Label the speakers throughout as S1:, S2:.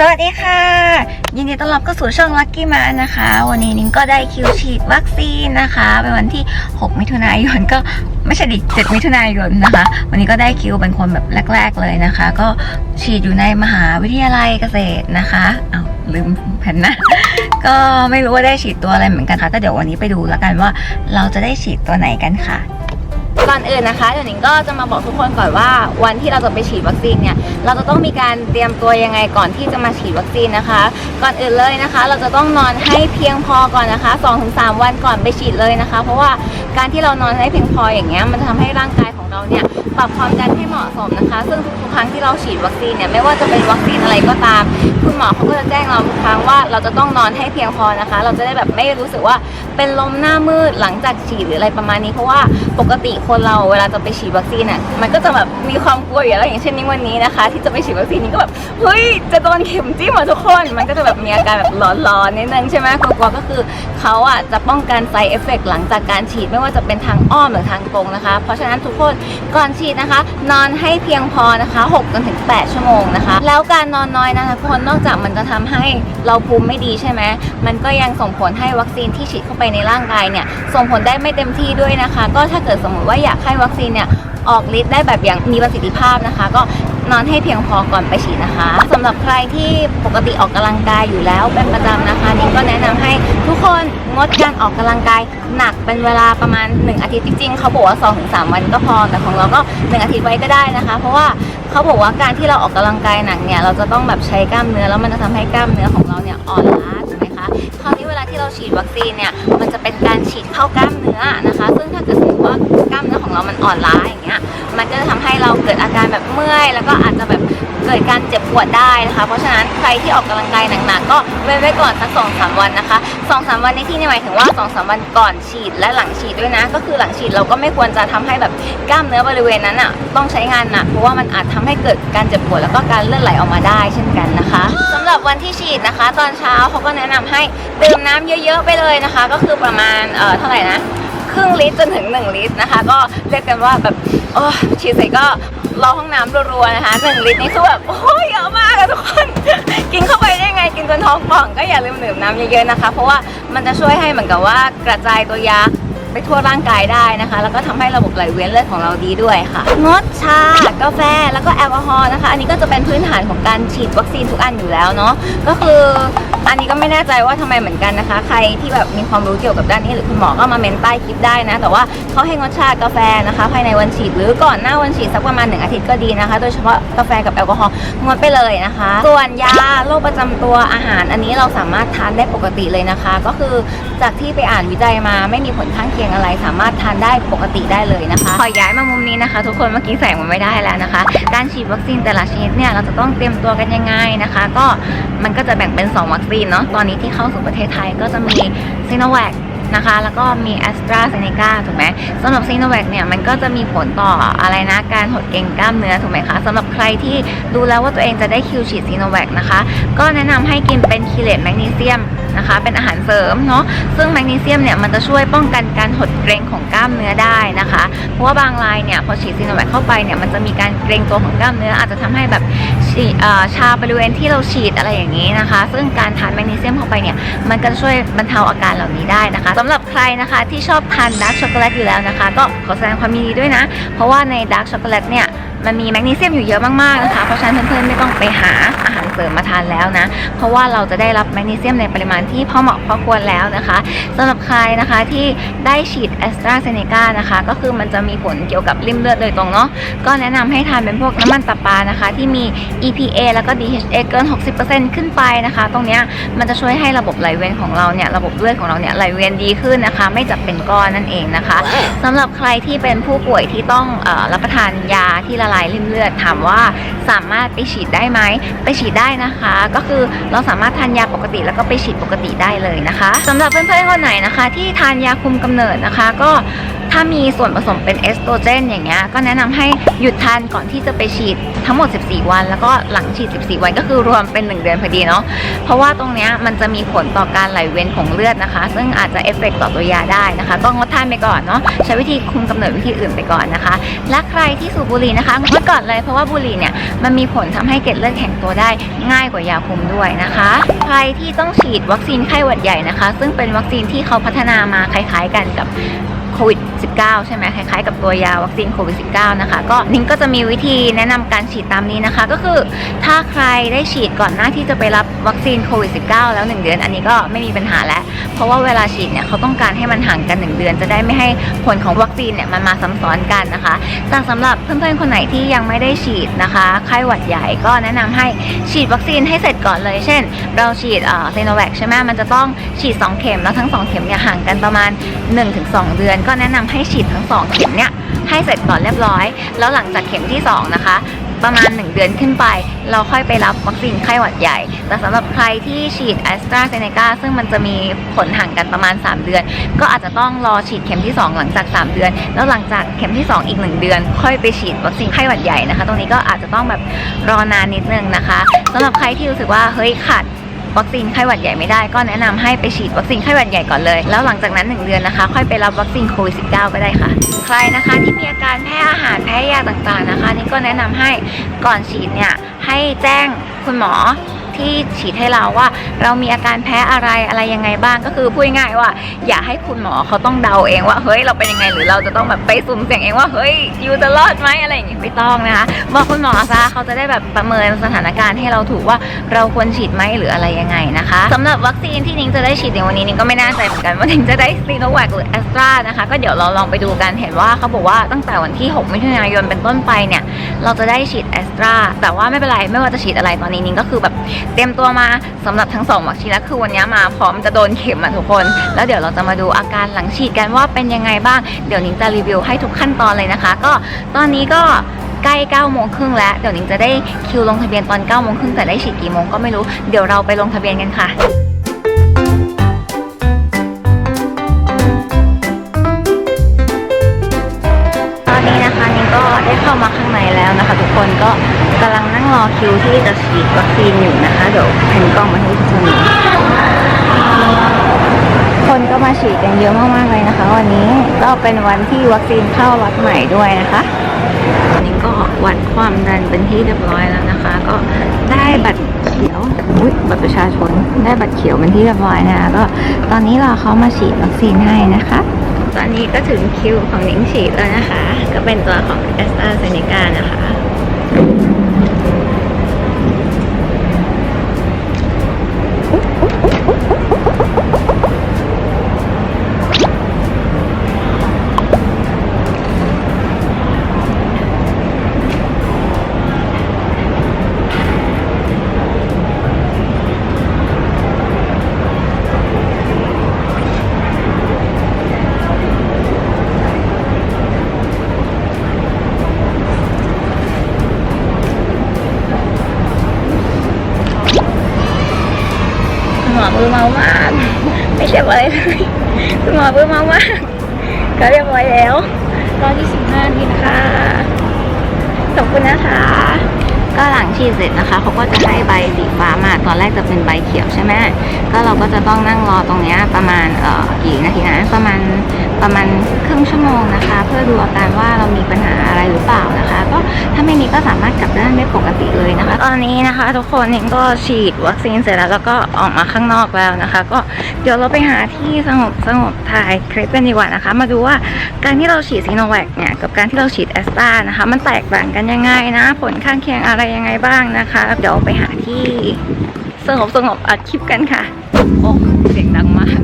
S1: สวัสดีค่ะ ยินดีต้อนรับเข้าสู่ช่อง Lucky m a นะคะ วันนี้นิ้งก็ได้คิวฉีดวัคซีนนะคะเป็นวันที่ 6 มิถุนายนก็ไม่ใช่ดิ7มิถุนายนนะคะ วันนี้ก็ได้คิวเป็นคนแบบแรก ๆเลยนะคะ ก็ฉีดอยู่ในมหาวิทยาลัยเกษตรนะคะเอาลืมแผ่นนะก็ไม่รู้ว่าได้ฉีดตัวอะไรเหมือนกันค่ะแต่เดี๋ยววันนี้ไปดูแล้วกันว่าเราจะได้ฉีดตัวไหนกันค่ะ ก่อนอื่นนะคะเดี๋ยวหนิงก็จะมาบอกทุกคนก่อนว่าวันที่เราจะไปฉีดวัคซีนเนี่ยเราจะต้องมีการเตรียมตัวยังไงก่อนที่จะมาฉีดวัคซีนนะคะ ก่อนอื่นเลยนะคะ เราจะต้องนอนให้เพียงพอก่อนนะคะ2-3 วันก่อนไปฉีดเลยนะคะ เพราะว่าการที่เรานอนให้เพียงพออย่างเงี้ยมันจะทำให้ร่างกายของเราเนี่ยปรับความดันให้เหมาะสมนะคะ ซึ่งทุกครั้งที่เราฉีดวัคซีนเนี่ยไม่ว่าจะเป็นวัคซีนอะไรก็ตาม คุณหมอเขาก็จะแจ้งเราทุกครั้งว่าเราจะต้องนอนให้เพียงพอนะคะ เราจะได้แบบไม่รู้สึกว่าเป็นลมหน้ามืดหลังจากฉีดหรืออะไรประมาณนี้เพราะว่าปกติคคนเราเวลาจะไปฉีดวัคซีนอะมันก็จะแบบมีความกลัวอยู่แล้วอย่างเช่นนี้วันนี้นะคะ ที่จะไปฉีดวัคซีนนี้ก็แบบเฮ้ยจะโดนเข็มจิ้มเหรอทุกคน มันก็จะแบบมีอาการแบบร้อนๆนิดนึงใช่ไหมกลัวๆก็คือเขาอะจะป้องกันไซเอฟเฟกหลังจากการฉีดไม่ว่าจะเป็นทางอ้อมหรือทางตรงนะคะ เพราะฉะนั้นทุกคนก่อนฉีดนะคะ นอนให้เพียงพอนะคะ6จนถึง8ชั่วโมงนะคะ แล้วการนอนน้อยนะคะทุกคนนอกจากมันจะทำให้เราภูมิไม่ดีใช่ไหมมันก็ยังส่งผลให้วัคซีนที่ฉีดเข้าไปในร่างกายเนี่ยส่งผลได้ไม่เต็มที่ด้วยนะคะ ก็ถ้าเกิดสมมติว่าอยากให้วัคซีนเนี่ยออกฤทธิ์ได้แบบอย่างมีประสิทธิภาพนะคะ ก็นอนให้เพียงพอก่อนไปฉีดนะคะสำหรับใครที่ปกติออกกำลังกายอยู่แล้วเป็นประจำนะคะนิ้งก็แนะนำให้ทุกคนงดการออกกำลังกายหนักเป็นเวลาประมาณ 1 อาทิตย์จริงๆเขาบอกว่า2-3วันก็พอ แต่ของเราก็ 1 อาทิตย์ไว้ก็ได้นะคะ เพราะว่าเขาบอกว่าการที่เราออกกำลังกายหนักเนี่ยเราจะต้องแบบใช้กล้ามเนื้อแล้วมันจะทำให้กล้ามเนื้อของเราเนี่ยอ่อนล้าถูกไหมคะคราวนี้เวลาที่เราฉีดวัคซีนเนี่ยมันจะเป็นการฉีดเข้ากล้ามเนื้อนะคะ ซึ่งถ้าเกิด เรามันอ่อนล้าอย่างเงี้ย มันก็จะทำให้เราเกิดอาการแบบเมื่อย แล้วก็อาจจะแบบเกิดการเจ็บปวดได้นะคะ เพราะฉะนั้นใครที่ออกกำลังกายหนักๆก็เว้นไว้ก่อนสักสองสามวันนะคะสองสามวันในที่นี่หมายถึงว่าสองสามวันก่อนฉีดและหลังฉีดด้วยนะ ก็คือหลังฉีดเราก็ไม่ควรจะทำให้แบบกล้ามเนื้อบริเวณนั้นอะต้องใช้งานหนักเพราะว่ามันอาจทำให้เกิดการเจ็บปวดแล้วก็การเลือดไหลออกมาได้เช่นกันนะคะสำหรับวันที่ฉีดนะคะ ตอนเช้าเขาก็แนะนำให้ดื่มน้ำเยอะๆไปเลยนะคะ ก็คือประมาณเอ่อเท่าไหร่นะ รึ่งลิตรจนถึง 1 ลิตรนะคะ ก็เรียกกันว่าแบบโอ้ฉีดเสร็จก็รอห้องน้ำรัวๆนะคะ 1 ลิตรนี่คือแบบโอ้ยเยอะมากอะทุกคน กินเข้าไปได้ไงกินจนท้องป่องก็อย่าลืมดื่มน้ำเยอะๆนะคะ เพราะว่ามันจะช่วยให้เหมือนกับว่ากระจายตัวยา ไปทั่วร่างกายได้นะคะ แล้วก็ทำให้ระบบไหลเวียนเลือดของเราดีด้วยค่ะ งดชา กาแฟ แล้วก็แอลกอฮอล์นะคะ อันนี้ก็จะเป็นพื้นฐานของการฉีดวัคซีนทุกอันอยู่แล้วเนาะ ก็คืออันนี้ก็ไม่แน่ใจว่าทำไมเหมือนกันนะคะ ใครที่แบบมีความรู้เกี่ยวกับด้านนี้หรือคุณหมอก็มาเมนใต้คลิปได้นะ แต่ว่าเขาให้งดชากาแฟนะคะ ภายในวันฉีดหรือก่อนหน้าวันฉีดสักประมาณหนึ่งอาทิตย์ก็ดีนะคะ โดยเฉพาะกาแฟกับแอลกอฮอล์งดไปเลยนะคะ ส่วนยาโรคประจำตัวอาหาร อันนี้เราสามารถทานได้ปกติเลยนะคะ ก็คือจากที่ไปอ่านวิจัยมาไม่มีผลข้างเคียงอะไร สามารถทานได้ปกติได้เลยนะคะขอย้ายมามุมนี้นะคะ ทุกคนเมื่อกี้แสงมันไม่ได้แล้วนะคะ การฉีดวัคซีนแต่ละชนิดเนี่ยเราจะต้องเตรียมตัวกันยังไงนะคะ ก็มันก็จะแบ่งเป็น 2 วัคซีนเนาะตอนนี้ที่เข้าสู่ประเทศไทยก็จะมีซีโนแวคนะคะแล้วก็มีแอสตราเซเนกาถูกไหมสำหรับซีโนแวคเนี่ยมันก็จะมีผลต่ออะไรนะการหดเกร็งกล้ามเนื้อถูกไหมคะสำหรับใครที่ดูแล้วว่าตัวเองจะได้คิวฉีดซีโนแวคนะคะ ก็แนะนำให้กินเป็นคีเลตแมกนีเซียม นะคะ เป็นอาหารเสริมเนาะซึ่งแมกนีเซียมเนี่ยมันจะช่วยป้องกันการหดเกร็งของกล้ามเนื้อได้นะคะ เพราะว่าบางรายเนี่ยพอฉีดซีโนแวคเข้าไปเนี่ยมันจะมีการเกร็งตัวของกล้ามเนื้ออาจจะทำให้แบบชาบริเวณที่เราฉีดอะไรอย่างนี้นะคะ ซึ่งการทานแมกนีเซียมเข้าไปเนี่ยมันก็ช่วยบรรเทาอาการเหล่านี้ได้นะคะสำหรับใครนะคะที่ชอบทานดาร์กช็อกโกแลตอยู่แล้วนะคะ ก็ขอแสดงความยินดีด้วยนะ เพราะว่าในดาร์กช็อกโกแลตเนี่ยมันมีแมกนีเซียมอยู่เยอะมากๆนะคะเพราะฉะนั้นเพื่อนๆไม่ต้องไปหาอาหารเสริมมาทานแล้วนะ เพราะว่าเราจะได้รับแมกนีเซียมในปริมาณที่พอเหมาะพอควรแล้วนะคะสำหรับใครนะคะที่ได้ฉีดแอสตราเซเนกานะคะก็คือมันจะมีผลเกี่ยวกับริ่มเลือดโดยตรงเนาะก็แนะนำให้ทานเป็นพวกน้ำมันตับปลานะคะ ที่มี EPA แล้วก็ DHA เกิน 60%ขึ้นไปนะคะ ตรงเนี้ยมันจะช่วยให้ระบบไหลเวียนของเราเนี่ยระบบเลือดของเราเนี่ยไหลเวียนดีขึ้นนะคะ ไม่จับเป็นก้อนนั่นเองนะคะสำหรับใครที่เป็นผู้ป่วยที่ต้องเออรับประทานยาที่ละลายริ่มเลือดถามว่าสามารถไปฉีดได้ไหมไปฉีดได้นะคะ ก็คือเราสามารถทานยาปกติแล้วก็ไปฉีดปกติได้เลยนะคะสำหรับเพื่อนๆคนไหนนะคะ ที่ทานยาคุมกำเนิดนะคะ ก็ถ้ามีส่วนผสมเป็นเอสโตรเจนอย่างเงี้ยก็แนะนำให้หยุดทานก่อนที่จะไปฉีดทั้งหมด 14 วัน แล้วก็หลังฉีด 14 วันก็คือรวมเป็น 1 เดือนพอดีเนาะเพราะว่าตรงเนี้ยมันจะมีผลต่อการไหลเวียนของเลือดนะคะ ซึ่งอาจจะเอฟเฟกต์ต่อตัวยาได้นะคะก็งดทานไปก่อนเนาะใช้วิธีคุมกำเนิดวิธีอื่นไปก่อนนะคะ และใครที่สูบบุหรี่นะคะงดก่อนเลยเพราะว่าบุหรี่เนี่ยมันมีผลทำให้เกล็ดเลือดแข็งตัวได้ง่ายกว่ายาคุมด้วยนะคะ ใครที่ต้องฉีดวัคซีนไข้หวัดใหญ่นะคะ ซึ่งเป็นวัคซีนที่เขาพัฒนามาคล้ายๆกันกับ โควิด -19 ใช่ไหมคล้ายๆกับตัวยาวัคซีนโควิด -19 นะคะ ก็นิ้งก็จะมีวิธีแนะนำการฉีดตามนี้นะคะ ก็คือถ้าใครได้ฉีดก่อนหน้าที่จะไปรับวัคซีนโควิด -19 แล้ว 1 เดือน อันนี้ก็ไม่มีปัญหาแล้ว เพราะว่าเวลาฉีดเนี่ยเขาต้องการให้มันห่างกัน 1 เดือน จะได้ไม่ให้ผลของวัคซีนเนี่ยมันมาซ้ำซ้อนกันนะคะแต่สำหรับเพื่อนๆคนไหนที่ยังไม่ได้ฉีดนะคะไข้หวัดใหญ่ก็แนะนำให้ฉีดวัคซีนให้เสร็จก่อนเลย เช่น เราฉีดเซโนแวคใช่ไหมมันจะต้องฉีด 2 เข็มแล้วทั้ง 2 เข็มเนี่ยห่างกันประมาณ 1-2 เดือนก็แนะนำให้ฉีดทั้ง 2 เข็มเนี่ยให้เสร็จก่อนเรียบร้อย แล้วหลังจากเข็มที่ 2 นะคะ ประมาณ 1 เดือนขึ้นไป เราค่อยไปรับวัคซีนไข้หวัดใหญ่ แต่สำหรับใครที่ฉีดแอสตราเซเนกาซึ่งมันจะมีผลห่างกันประมาณ 3 เดือน ก็อาจจะต้องรอฉีดเข็มที่ 2 หลังจาก 3 เดือน แล้วหลังจากเข็มที่ 2 อีก 1 เดือน ค่อยไปฉีดวัคซีนไข้หวัดใหญ่นะคะ ตรงนี้ก็อาจจะต้องแบบรอนานนิดนึงนะคะสำหรับใครที่รู้สึกว่าเฮ้ยขาด วัคซีนไข้หวัดใหญ่ไม่ได้ก็แนะนำให้ไปฉีดวัคซีนไข้หวัดใหญ่ก่อนเลย แล้วหลังจากนั้น 1 เดือนนะคะ ค่อยไปรับวัคซีนโควิด -19 ก็ได้ค่ะ ใครนะคะที่มีอาการแพ้อาหารแพ้ยาต่างๆนะคะ นี่ก็แนะนำให้ก่อนฉีดเนี่ยให้แจ้งคุณหมอ ที่ฉีดให้เราว่า เรามีอาการแพ้อะไรอะไรยังไงบ้างก็คือพูดง่ายว่า อย่าให้คุณหมอเขาต้องเดาเองว่าเฮ้ยเราเป็นยังไงหรือเราจะต้องแบบไปสุ่มเสี่ยงเองว่าเฮ้ยยูจะรอดไหมอะไรอย่างงี้ไม่ต้องนะคะบอกคุณหมอซะเขาจะได้แบบประเมินสถานการณ์ให้เราถูกว่าเราควรฉีดไหมหรืออะไรยังไงนะคะสำหรับวัคซีนที่นิ้งจะได้ฉีดในวันนี้นิ้งก็ไม่แน่ใจเหมือนกันว่านิ้งจะได้ซีโนแวคหรือแอสตรานะคะก็เดี๋ยวเราลองไปดูกันเห็นว่าเขาบอกว่าตั้งแต่วันที่ 6 มิถุนายนเป็นต้นไปเนี่ยเราจะได้ฉีดแอสตราแต่ว่าไม่เป็นไรไม่ว่าจะฉีดอะไรตอนนี้นิ้งก็คือแบบเตรียมตัวมาสำหรับทั้งสองวัคซีนแล้วคือวันนี้มาพร้อมจะโดนเข็มอะทุกคน แล้วเดี๋ยวเราจะมาดูอาการหลังฉีดกันว่าเป็นยังไงบ้าง เดี๋ยวนิ้งจะรีวิวให้ทุกขั้นตอนเลยนะคะ ก็ตอนนี้ก็ใกล้9โมงครึ่งแล้ว เดี๋ยวนิ้งจะได้คิวลงทะเบียนตอน9โมงครึ่งแต่ได้ฉีดกี่โมงก็ไม่รู้ เดี๋ยวเราไปลงทะเบียนกันค่ะตอนนี้นะคะนิ้งก็ได้เข้ามาข้างในแล้วนะคะ ทุกคนก็ นั่งรอคิวที่จะฉีดวัคซีนอยู่นะคะ เดี๋ยวแผ่นกล้องมาให้ทุกคนดูคนก็มาฉีดกันเยอะมากๆเลยนะคะ วันนี้ก็เป็นวันที่วัคซีนเข้าล็อตใหม่ด้วยนะคะอันนี้ก็วัดความดันเป็นที่เรียบร้อยแล้วนะคะ ก็ได้บัตรเขียวอุ๊ยบัตรประชาชนได้บัตรเขียวเป็นที่เรียบร้อยนะคะก็ตอนนี้ราเขามาฉีดวัคซีนให้นะคะ ตอนนี้ก็ถึงคิวของนิ้งฉีดแล้วนะคะ ก็เป็นตัวของ a s t r a z เซ e c a นะคะ เจ็บอะไรเลยคุณหมอมือเมามากก็เรียบร้อยแล้วรอ25นาทีนะคะขอบคุณนะคะ ก็หลังฉีดเสร็จนะคะเขาก็จะให้ใบสีฟ้ามาตอนแรกจะเป็นใบเขียวใช่ไหมก็เราก็จะต้องนั่งรอตรงนี้ประมาณเอ่อกี่นาทีนะประมาณประมาณครึ่งชั่วโมงนะคะ เพื่อดูอาการว่าเรามีปัญหาอะไรหรือเปล่านะคะ ก็ถ้าไม่มีก็สามารถกลับได้ไม่ปกติเลยนะคะ ตอนนี้นะคะ ทุกคนเองก็ฉีดวัคซีนเสร็จแล้วแล้วก็ออกมาข้างนอกแล้วนะคะ ก็เดี๋ยวเราไปหาที่สงบสงบถ่ายคลิปกันดีกว่านะคะ มาดูว่าการที่เราฉีดซีโนแวคเนี่ยกับการที่เราฉีดแอสตรานะคะ มันแตกต่างกันยังไงนะ ผลข้างเคียงอะไรยังไงบ้างนะคะ เดี๋ยวไปหาที่ สงบสงบอัดคลิปกันค่ะ โอ้เสียงดังมาก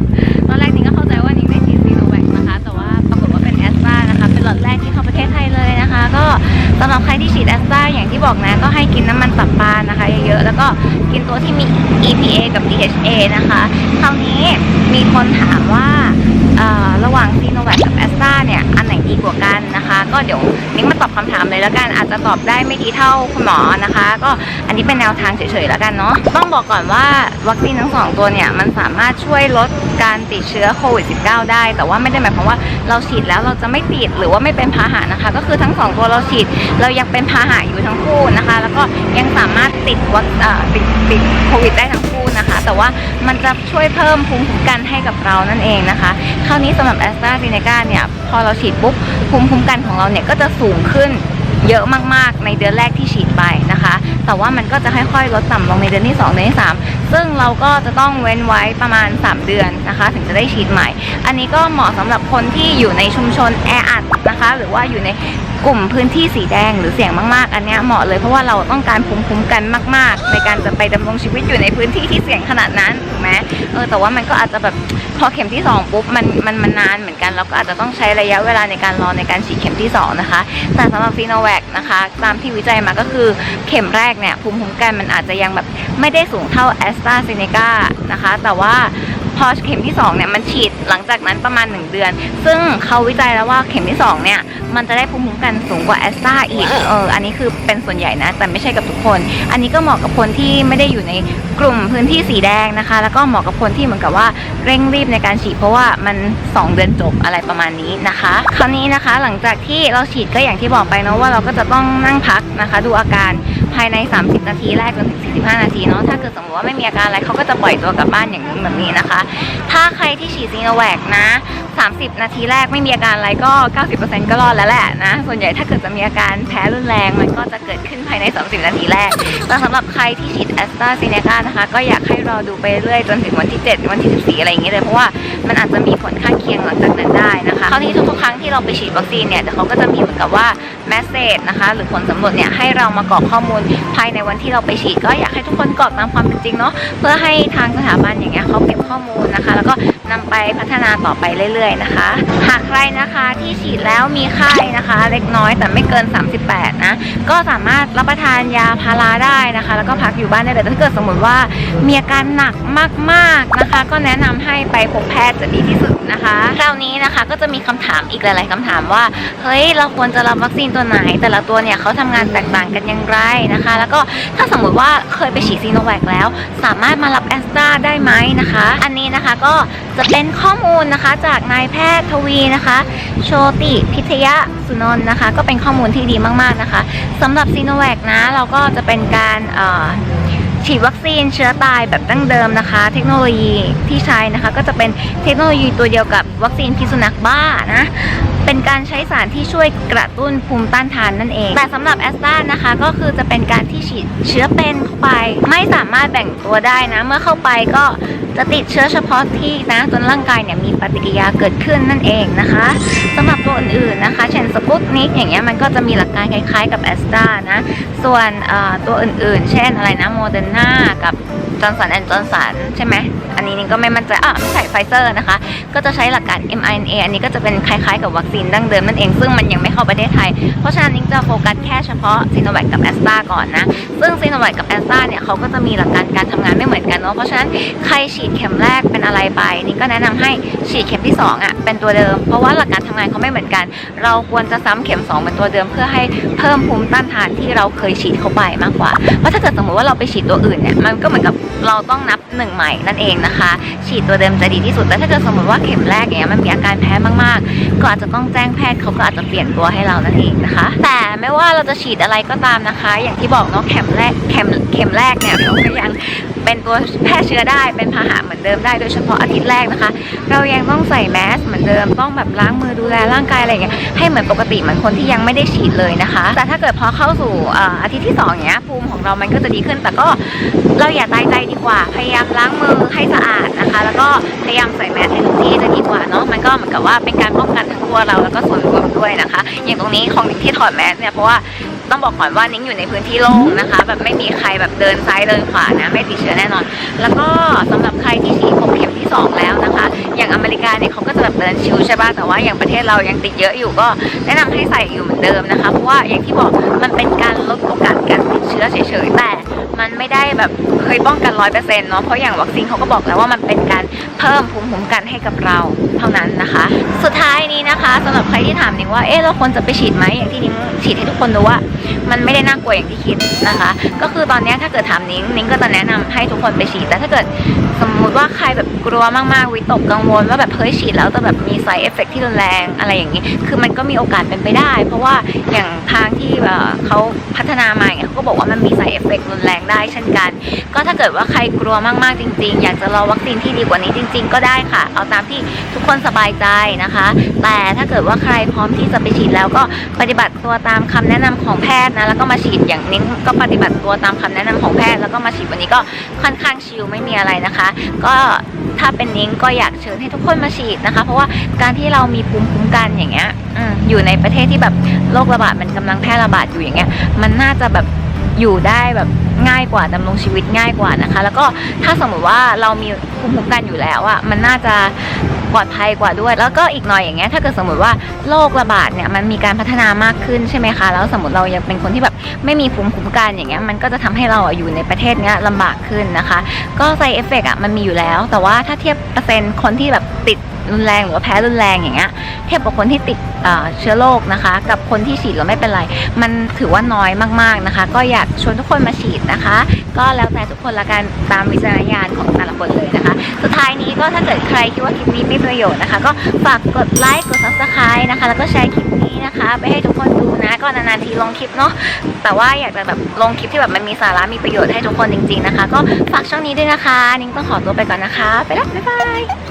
S1: ตอนแรกนิ้งก็เข้าใจว่านิ้งได้ฉีดซีโนแวคนะคะ แต่ว่าปรากฏว่าเป็นแอสตรานะคะ เป็นหลอดแรกที่เข้าประเทศไทยเลยนะคะ ก็สำหรับใครที่ฉีดแอสตราอย่างที่บอกนะ ก็ให้กินน้ำมันตับปลานะคะเยอะๆ แล้วก็กินตัวที่มี EPA กับ DHA นะคะ คราวนี้มีคนถามว่า ระหว่างซีโนแวคกับแอสตราเนี่ย อันไหนดีกว่ากันนะคะ ก็เดี๋ยวนิ้งมาตอบคำถามเลยแล้วกันอาจจะตอบได้ไม่ดีเท่าคุณหมอนะคะ ก็อันนี้เป็นแนวทางเฉยๆแล้วกันเนาะต้องบอกก่อนว่าวัคซีนทั้งสองตัวเนี่ย มันสามารถช่วยลดการติดเชื้อโควิด -19 ได้ แต่ว่าไม่ได้หมายความว่าเราฉีดแล้วเราจะไม่ติดหรือว่าไม่เป็นพาหะนะคะ ก็คือทั้งสองตัวเราฉีดเรายังเป็นพาหะอยู่ทั้งคู่นะคะ แล้วก็ยังสามารถติดวัคติดติดโควิดได้ทั้งคู่ แต่ว่ามันจะช่วยเพิ่มภูมิคุ้มกันให้กับเรานั่นเองนะคะคราวนี้สำหรับแอสตราเซเนกาเนี่ยพอเราฉีดปุ๊บภูมิคุ้มกันของเราเนี่ยก็จะสูงขึ้น เยอะมากๆในเดือนแรกที่ฉีดไปนะคะ แต่ว่ามันก็จะค่อยๆลดต่ำลงในเดือนที่2เดือนที่3ซึ่งเราก็จะต้องเว้นไว้ประมาณ 3 เดือนนะคะ ถึงจะได้ฉีดใหม่ อันนี้ก็เหมาะสำหรับคนที่อยู่ในชุมชนแออัดนะคะ หรือว่าอยู่ในกลุ่มพื้นที่สีแดงหรือเสี่ยงมากๆ อันนี้เหมาะเลยเพราะว่าเราต้องการภูมิคุ้มกันมาก ๆ ในการจะไปดำรงชีวิตอยู่ในพื้นที่ที่เสี่ยงขนาดนั้นถูกไหมเออแต่ว่ามันก็อาจจะแบบพอเข็มที่สองปุ๊บมันมันมันนานเหมือนกันแล้วก็อาจจะต้องใช้ระยะเวลาในการรอในการฉีดเข็มที่สองนะคะ แต่สำหรับซีโนแวคนะคะ ตามที่วิจัยมาก็คือเข็มแรกเนี่ยภูมิคุ้มกันมันอาจจะยังแบบไม่ได้สูงเท่าแอสตราเซเนกานะคะ แต่ว่า พอเข็มที่2เนี่ยมันฉีดหลังจากนั้นประมาณ 1 เดือน ซึ่งเขาวิจัยแล้วว่าเข็มที่2เนี่ยมันจะได้ภูมิคุ้มกันสูงกว่าแอสตราอีกเอออันนี้คือเป็นส่วนใหญ่นะ แต่ไม่ใช่กับทุกคน อันนี้ก็เหมาะกับคนที่ไม่ได้อยู่ในกลุ่มพื้นที่สีแดงนะคะ แล้วก็เหมาะกับคนที่เหมือนกับว่าเร่งรีบในการฉีดเพราะว่ามัน 2 เดือนจบอะไรประมาณนี้นะคะ คราวนี้นะคะหลังจากที่เราฉีดก็อย่างที่บอกไปเนาะว่าเราก็จะต้องนั่งพักนะคะ ดูอาการ ภายใน 30 นาทีแรกจนถึง 45 นาทีเนาะถ้าเกิดสมมติว่าไม่มีอาการอะไรเขาก็จะปล่อยตัวกลับบ้านอย่างนี้แบบนี้นะคะ ถ้าใครที่ฉีดซีโนแวคนะ 30 นาทีแรกไม่มีอาการอะไรก็ 90%ก็รอดแล้วแหละนะ ส่วนใหญ่ถ้าเกิดจะมีอาการแพ้รุนแรงมันก็จะเกิดขึ้นภายใน 30 นาทีแรกแต่สำหรับใครที่ฉีดแอสตราเซเนกานะคะ ก็อยากให้รอดูไปเรื่อยจนถึงวันที่ 7 วันที่ 14 อะไรอย่างเงี้ยเลย เพราะว่ามันอาจจะมีผลข้างเคียงหลังจากนั้นได้นะคะคราวนี้ทุกๆครั้งที่เราไปฉีดวัคซีนเนี่ยเดี๋ยวเขาก็จะมีเหมือนกับว่าแมสเซจนะคะ หรือผลสำรวจเนี่ยให้เรามากรอกข้อมูลภายในวันที่เราไปฉีดก็อยากให้ทุกคนกรอกตามความเป็นจริงเนาะเพื่อให้ทางสถาบันอย่างเงี้ยเขาเก็บข้อมูลนะคะ แล้วก็นำไปพัฒนาต่อไปเรื่อย ๆ นะคะ หากใครนะคะที่ฉีดแล้วมีไข้นะคะ เล็กน้อยแต่ไม่เกิน 38 นะ ก็สามารถรับประทานยาพาราได้นะคะ แล้วก็พักอยู่บ้านได้เลยแต่ถ้าเกิดสมมติว่ามีอาการหนักมาก ๆนะคะ ก็แนะนำให้ไปพบแพทย์จะดีที่สุดนะคะคราวนี้นะคะก็จะมีคำถามอีกหลาย ๆคำถามว่า เฮ้ยเราควรจะรับวัคซีนตัวไหน แต่ละตัวเนี่ยเขาทำงานแตกต่างกันอย่างไรนะคะ แล้วก็ถ้าสมมุติว่าเคยไปฉีดซีโนแวคแล้ว สามารถมารับแอสตราได้ไหมนะคะ อันนี้นะคะก็จะเป็นข้อมูลนะคะจากนายแพทย์ทวีนะคะ โชติพิทยสุนนท์นะคะ ก็เป็นข้อมูลที่ดีมากๆนะคะสำหรับซีโนแวคนะ เราก็จะเป็นการ ฉีดวัคซีนเชื้อตายแบบดั้งเดิมนะคะ เทคโนโลยีที่ใช้นะคะ ก็จะเป็นเทคโนโลยีตัวเดียวกับวัคซีนพิษสุนัขบ้านะเป็นการใช้สารที่ช่วยกระตุ้นภูมิต้านทานนั่นเอง แต่สำหรับแอสตรานะคะ ก็คือจะเป็นการที่ฉีดเชื้อเป็นเข้าไป ไม่สามารถแบ่งตัวได้นะ เมื่อเข้าไปก็จะติดเชื้อเฉพาะที่นะจนร่างกายเนี่ยมีปฏิกิริยาเกิดขึ้นนั่นเองนะคะสำหรับตัวอื่นๆนะคะ เช่นสปุ นิกอย่างเงี้ยมันก็จะมีหลักการคล้ายๆกับแอสตรานะ ส่วนตัวอื่นๆ เช่นอะไรนะโมเดอร์นากับ จอร์นสันแอนด์จอร์นสันใช่ไหมอันนี้นี่ก็ไม่มั่นใจอะไม่ใช่ไฟเซอร์นะคะ ก็จะใช้หลักการ mRNA อันนี้ก็จะเป็นคล้ายๆกับวัคซีนดั้งเดิมนั่นเอง ซึ่งมันยังไม่เข้าประเทศไทย เพราะฉะนั้นนิ้งจะโฟกัสแค่เฉพาะซีโนแวคกับแอสตราก่อนนะ ซึ่งซีโนแวคกับแอสตราเนี่ยเขาก็จะมีหลักการการทำงานไม่เหมือนกันเนาะ เพราะฉะนั้นใครฉีดเข็มแรกเป็นอะไรไป นี่ก็แนะนำให้ฉีดเข็มที่ 2อะเป็นตัวเดิม เพราะว่าหลักการทำงานเขาไม่เหมือนกัน เราควรจะซ้ำเข็ม 2 เป็นตัวเดิม เพื่อให้เพิ่มภูมิต้านทานที่เราเคยฉีดเข้าไปมากกว่า เพราะถ้าเกิดสมมติว่าเราไปฉีดตัวอื่นเนี่ยมันก็เหมือนกับเราต้องนับหนึ่งใหม่นั่นเองนะคะ ฉีดตัวเดิมจะดีที่สุดแต่ถ้าเกิดสมมติว่าเข็มแรกอย่างเงี้ยมันมีอาการแพ้มากๆ ก็อาจจะต้องแจ้งแพทย์เขาก็อาจจะเปลี่ยนตัวให้เรานั่นเองนะคะ แต่ไม่ว่าเราจะฉีดอะไรก็ตามนะคะ อย่างที่บอกเนาะเข็มแรกเข็มเข็มแรกเนี่ยเราก็ยัง เป็นตัวแพร่เชื้อได้เป็นพาหะเหมือนเดิมได้โดยเฉพาะอาทิตย์แรกนะคะ เรายังต้องใส่แมสเหมือนเดิมต้องแบบล้างมือดูแลร่างกายอะไรอย่างเงี้ยให้เหมือนปกติเหมือนคนที่ยังไม่ได้ฉีดเลยนะคะ แต่ถ้าเกิดพอเข้าสู่อาทิตย์ที่สองอย่างเงี้ยภูมิของเรามันก็จะดีขึ้น แต่ก็เราอย่าตายใจดีกว่า พยายามล้างมือให้สะอาดนะคะ แล้วก็พยายามใส่แมสให้ทุกที่จะดีกว่าเนาะมันก็เหมือนกับว่าเป็นการป้องกันทั้งตัวเราแล้วก็ส่วนรวมด้วยนะคะ อย่างตรงนี้ของที่ถอดแมสเนี่ยเพราะว่า ต้องบอกก่อนว่านิ้งอยู่ในพื้นที่โล่งนะคะ แบบไม่มีใครแบบเดินซ้ายเดินขวานะไม่ติดเชื้อแน่นอน แล้วก็สำหรับใครที่ฉีดครบเข็มที่ 2 แล้วนะคะ อย่างอเมริกาเนี่ยเขาก็จะแบบเดินชิวใช่ป่ะแต่ว่าอย่างประเทศเรายังติดเยอะอยู่ก็แนะนำให้ใส่อยู่เหมือนเดิมนะคะเพราะว่าอย่างที่บอกมันเป็นการลดโอกาสการติดเชื้อเฉยๆแต่ มันไม่ได้แบบเคยป้องกันร้อยเปอร์เซ็นต์เนาะเพราะอย่างวัคซีนเขาก็บอกแล้วว่ามันเป็นการเพิ่มภูมิคุ้มกันให้กับเราเท่านั้นนะคะ สุดท้ายนี้นะคะสำหรับใครที่ถามนิ้งว่าเอ๊เราควรจะไปฉีดไหมอย่างที่นิ้งฉีดให้ทุกคนดูว่า มันไม่ได้น่ากลัวอย่างที่คิดนะคะ ก็คือตอนนี้ถ้าเกิดถามนิ้งนิ้งก็จะแนะนำให้ทุกคนไปฉีดแต่ถ้าเกิดสมมุติว่าใครแบบกลัวมากๆวิตกกังวลว่าแบบเฮ้ยฉีดแล้วจะแบบมีไซเอฟเฟกที่รุนแรงอะไรอย่างนี้ คือมันก็มีโอกาสเป็นไปได้ เพราะว่าอย่างทางที่เอ่อเขาพัฒนามาเนี่ยเขาก็บอกว่ามันมีไซเอฟเฟกรุนแรง ได้เช่นกัน ก็ถ้าเกิดว่าใครกลัวมากๆจริง ๆ อยากจะรอวัคซีนที่ดีกว่านี้จริง ๆ ก็ได้ค่ะ เอาตามที่ทุกคนสบายใจนะคะ แต่ถ้าเกิดว่าใครพร้อมที่จะไปฉีดแล้วก็ปฏิบัติตัวตามคำแนะนำของแพทย์นะแล้วก็มาฉีดอย่างนิ้ก็ปฏิบัติตัวตามคำแนะนำของแพทย์แล้วก็มาฉีดวันนี้ก็ค่อนข้างชิลไม่มีอะไรนะคะ ก็ถ้าเป็นนิ้งก็อยากเชิญให้ทุกคนมาฉีดนะคะ เพราะว่าการที่เรามีภูมิคุ้มกันอย่างเงี้ยอืมอยู่ในประเทศที่แบบโรคระบาดมันกำลังแพร่ระบาดอยู่อย่างเงี้ยมันน่าจะแบบ อยู่ได้แบบง่ายกว่าดำรงชีวิตง่ายกว่านะคะ แล้วก็ถ้าสมมติว่าเรามีภูมิคุ้มกันอยู่แล้วอะมันน่าจะปลอดภัยกว่าด้วย แล้วก็อีกหน่อยอย่างเงี้ยถ้าเกิดสมมติว่าโรคระบาดเนี่ยมันมีการพัฒนามากขึ้นใช่ไหมคะ แล้วสมมติเรายังเป็นคนที่แบบไม่มีภูมิคุ้มกันอย่างเงี้ยมันก็จะทำให้เราอะอยู่ในประเทศเนี้ยลำบากขึ้นนะคะ ก็ไซเอฟเฟกอะมันมีอยู่แล้ว แต่ว่าถ้าเทียบเปอร์เซ็นต์คนที่แบบติด รุนแรงหรือว่าแพ้รุนแรงอย่างเงี้ยเทียบกับคนที่ติดเชื้อโรคนะคะ กับคนที่ฉีดแล้วไม่เป็นไร มันถือว่าน้อยมากๆนะคะ ก็อยากชวนทุกคนมาฉีดนะคะ ก็แล้วแต่ทุกคนละกันตามวิจารณญาณของแต่ละคนเลยนะคะ สุดท้ายนี้ก็ถ้าเกิดใครคิดว่าคลิปนี้มีประโยชน์นะคะ ก็ฝากกดไลค์กด subscribe นะคะ แล้วก็แชร์คลิปนี้นะคะ ไปให้ทุกคนดูนะก็นานๆทีลงคลิปเนาะแต่ว่าอยากจะแบบลงคลิปที่แบบมันมีสาระมีประโยชน์ให้ทุกคนจริง ๆนะคะ ก็ฝากช่องนี้ด้วยนะคะ นิ้งต้องขอตัวไปก่อนนะคะ ไปแล้วบ๊ายบาย